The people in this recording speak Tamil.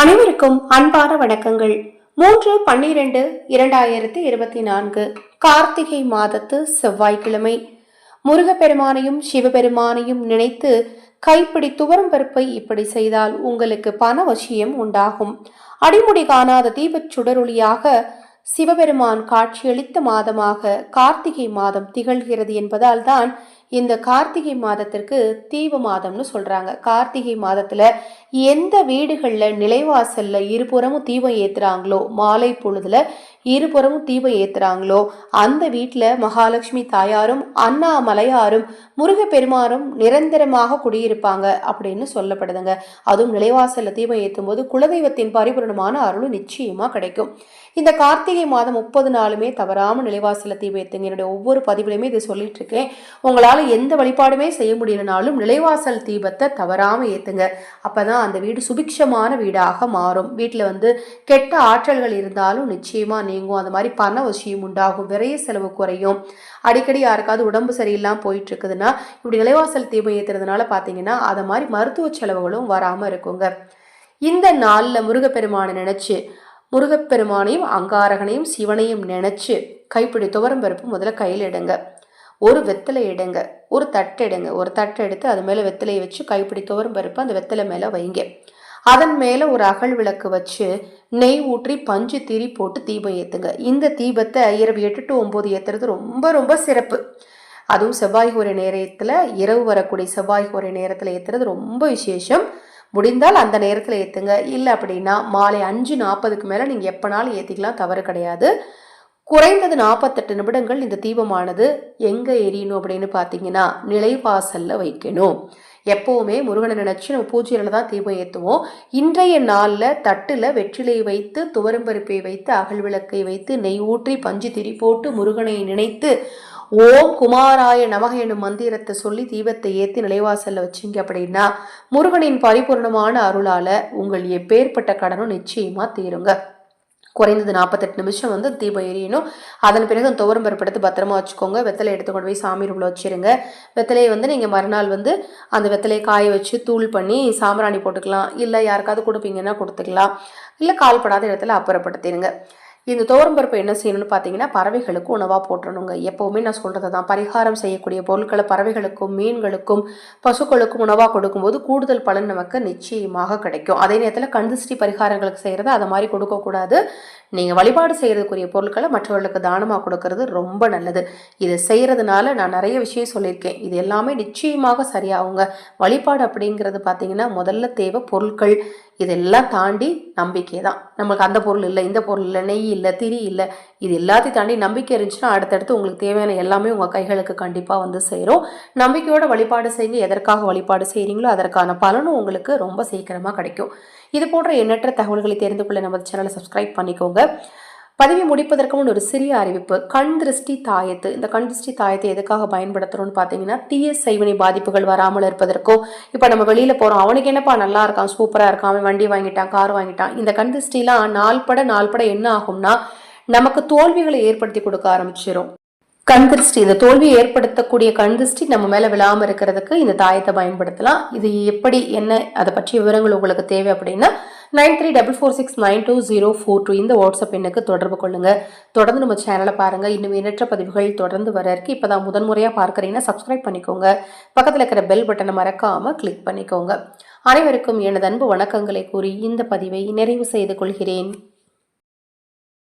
அனைவருக்கும் அன்பான வணக்கங்கள். மூன்று பன்னிரண்டு இரண்டாயிரத்தி இருபத்தி நான்கு கார்த்திகை மாதத்து செவ்வாய்க்கிழமை. முருகப்பெருமானையும் சிவபெருமானையும் நினைத்து கைப்பிடி துவரம் பருப்பை இப்படி செய்தால் உங்களுக்கு பண வசியம் உண்டாகும். அடிமுடி காணாத தீபச் சுடரொளியாக சிவபெருமான் காட்சியளித்த மாதமாக கார்த்திகை மாதம் திகழ்கிறது என்பதால் தான் இந்த கார்த்திகை மாதத்திற்கு தீப மாதம்னு சொல்கிறாங்க கார்த்திகை மாதத்தில் எந்த வீடுகளில் நிலைவாசலில் இருபுறமும் தீபம் ஏற்றுறாங்களோ மாலை பொழுதில் இருபுறமும் தீபம் ஏற்றுறாங்களோ அந்த வீட்டில் மகாலட்சுமி தாயாரும் அண்ணாமலையாரும் முருகப்பெருமானும் நிரந்தரமாக குடியிருப்பாங்க அப்படின்னு சொல்லப்படுதுங்க. அதுவும் நிலைவாசலில் தீபம் ஏற்றும் போது குலதெய்வத்தின் பரிபூரணமான அருளும் நிச்சயமாக கிடைக்கும். இந்த கார்த்திகை மாதம் முப்பது நாளுமே தவறாமல் நிலைவாசலில் தீபம் ஏற்றுங்க என்னுடைய ஒவ்வொரு பதிவுலையுமே இதை சொல்லிட்டு இருக்கேன். உங்களால் எந்த வழிபாடுமே செய்ய முடியலனாலும் நிலைவாசல் தீபத்தை தவறாமல் ஏற்றுங்க அப்போ தான் அந்த வீடு சுபிக்ஷமான வீடாக மாறும். வீட்டில் வந்து கெட்ட ஆற்றல்கள் இருந்தாலும் நிச்சயமாக நீங்கும். அந்த மாதிரி பண வசியம் உண்டாகும். விரைய செலவு குறையும். அடிக்கடி யாருக்காவது உடம்பு சரியில்லாம போயிட்டு இருக்குதுன்னா இப்படி நிலைவாசல் தீபம் ஏத்துறதுனால பார்த்தீங்கன்னா அதை மாதிரி மருத்துவ செலவுகளும் வராமல் இருக்குங்க. இந்த நாளில் முருகப்பெருமானை நினச்சி முருகப்பெருமானையும் அங்காரகனையும் சிவனையும் நினச்சி கைப்பிடி துவரம் பருப்பு முதல்ல கையில் எடுங்க. ஒரு வெத்தலை எடுங்க. ஒரு தட்டு எடுங்க. ஒரு தட்டு எடுத்து அது மேலே வெத்தலையை வச்சு கைப்பிடி துவரும் பருப்பு அந்த வெத்தலை மேலே வைங்க. அதன் மேலே ஒரு அகல் விளக்கு வச்சு நெய் ஊற்றி பஞ்சு திரி போட்டு தீபம் ஏற்றுங்க இந்த தீபத்தை இரவு எட்டு டு ஒம்பது ஏற்றுறது ரொம்ப ரொம்ப சிறப்பு. அதுவும் செவ்வாய் ஒரு நேரத்தில் இரவு வரக்கூடிய செவ்வாய் ஒரு நேரத்தில் ஏற்றுறது ரொம்ப விசேஷம். முடிந்தால் அந்த நேரத்தில் ஏற்றுங்க இல்லை அப்படின்னா மாலை அஞ்சு நாற்பதுக்கு மேலே நீங்கள் எப்போனாலும் ஏற்றிக்கலாம் தவறு கிடையாது. குறைந்தது நாற்பத்தெட்டு நிமிடங்கள் இந்த தீபமானது எங்கே எரியணும் அப்படின்னு பார்த்தீங்கன்னா நிலைவாசலில் வைக்கணும். எப்போவுமே முருகனை நினச்சி நம்ம பூஜையில் தான் தீபம் ஏற்றுவோம் இன்றைய நாளில் தட்டில் வெற்றிலை வைத்து துவரம்பருப்பை வைத்து அகல் விளக்கை வைத்து நெய் ஊற்றி பஞ்சு திரி போட்டு முருகனை நினைத்து ஓம் குமாராய நமக எனும் மந்திரத்தை சொல்லி தீபத்தை ஏற்றி நிலைவாசலில் வச்சிங்க அப்படின்னா முருகனின் பரிபூர்ணமான அருளால் உங்கள் எப்பேற்பட்ட கடனும் நிச்சயமாக தீருங்க. குறைந்தது நாற்பத்தெட்டு நிமிஷம் வந்து தீபம் எரியணும். அதன் பிறகு அந்த துவரம் பருப்படுத்து பத்திரமா வச்சுக்கோங்க. வெத்தலை எடுத்து கொண்டு போய் சாமி ரூமில் வச்சிருங்க. வெத்தலையை வந்து நீங்கள் மறுநாள் வந்து அந்த வெத்தலையை காய வச்சு தூள் பண்ணி சாம்பிராணி போட்டுக்கலாம். இல்லை யாருக்காவது கொடுப்பீங்கன்னா கொடுத்துக்கலாம். இல்லை கால்படாத இடத்துல அப்புறப்படுத்திடுங்க. இந்த பருப்பு என்ன செய்யணும்னு பார்த்தீங்கன்னா பறவைகளுக்கு உணவாக போட்டுறணுங்க. எப்போவுமே நான் சொல்கிறது தான் பரிகாரம் செய்யக்கூடிய பொருட்களை பறவைகளுக்கும் மீன்களுக்கும் பசுக்களுக்கும் உணவாக கொடுக்கும்போது கூடுதல் பலன் நமக்கு நிச்சயமாக கிடைக்கும். அதே நேரத்தில் கந்துஷ்டி பரிகாரங்களுக்கு செய்கிறது அதை மாதிரி கொடுக்கக்கூடாது. நீங்கள் வழிபாடு செய்கிறதுக்குரிய பொருட்களை மற்றவர்களுக்கு தானமாக கொடுக்கறது ரொம்ப நல்லது. இதை செய்கிறதுனால நான் நிறைய விஷயம் சொல்லியிருக்கேன். இது எல்லாமே நிச்சயமாக சரியாகுங்க. வழிபாடு அப்படிங்கிறது பார்த்தீங்கன்னா முதல்ல தேவை பொருட்கள். இதெல்லாம் தாண்டி நம்பிக்கை தான் நமக்கு அந்த பொருள் இல்லை இந்த பொருள் இல்லை நெய் இல்லை திரி இல்லை இது எல்லாத்தையும் தாண்டி நம்பிக்கை இருந்துச்சுன்னா அடுத்தடுத்து உங்களுக்கு தேவையான எல்லாமே உங்கள் கைகளுக்கு கண்டிப்பாக வந்து சேரும். நம்பிக்கையோட வழிபாடு செய்யுங்க எதற்காக வழிபாடு செய்கிறீங்களோ அதற்கான பலனும் உங்களுக்கு ரொம்ப சீக்கிரமாக கிடைக்கும். இது போன்ற எண்ணற்ற தகவல்களை தெரிந்து கொள்ள நமது சேனலை சப்ஸ்கிரைப் பண்ணிக்கோங்க. பதவி முடிப்பதற்கு முன் ஒரு சிறிய அறிவிப்பு. கண் திருஷ்டி தாயத்து. இந்த கண் திருஷ்டி தாயத்தை எதுக்காக பயன்படுத்துறோம்னு பார்த்தீங்கன்னா தீய செய்வினை பாதிப்புகள் வராமல் இருப்பதற்கோ இப்போ நம்ம வெளியில் போகிறோம் அவனுக்கு என்னப்பா நல்லா இருக்கான் சூப்பராக இருக்கான் அவன் வண்டி வாங்கிட்டான் கார் வாங்கிட்டான். இந்த கண் திருஷ்டிலாம் நாள்பட நாள்பட என்ன ஆகும்னா நமக்கு தோல்விகளை ஏற்படுத்தி கொடுக்க ஆரம்பிச்சிடும் கண் திருஷ்டி. இந்த தோல்வியை ஏற்படுத்தக்கூடிய கண் திருஷ்டி நம்ம மேலே விழாமல் இருக்கிறதுக்கு இந்த தாயத்தை பயன்படுத்தலாம். இது எப்படி என்ன அதை பற்றிய விவரங்கள் உங்களுக்கு தேவை அப்படின்னா nine three double four six nine two zero four two இந்த வாட்ஸ்அப் எண்ணுக்கு தொடர்பு கொள்ளுங்கள் தொடர்ந்து நம்ம சேனலை பாருங்கள் இன்னும் எண்ணற்ற பதிவுகள் தொடர்ந்து வர இருக்கு. இப்போ தான் முதன்முறையாக பார்க்குறீங்கன்னா சப்ஸ்கிரைப் பண்ணிக்கோங்க. பக்கத்தில் இருக்கிற பெல் பட்டனை மறக்காமல் கிளிக் பண்ணிக்கோங்க. அனைவருக்கும் எனது அன்பு வணக்கங்களை கூறி இந்த பதிவை நிறைவு செய்து கொள்கிறேன்.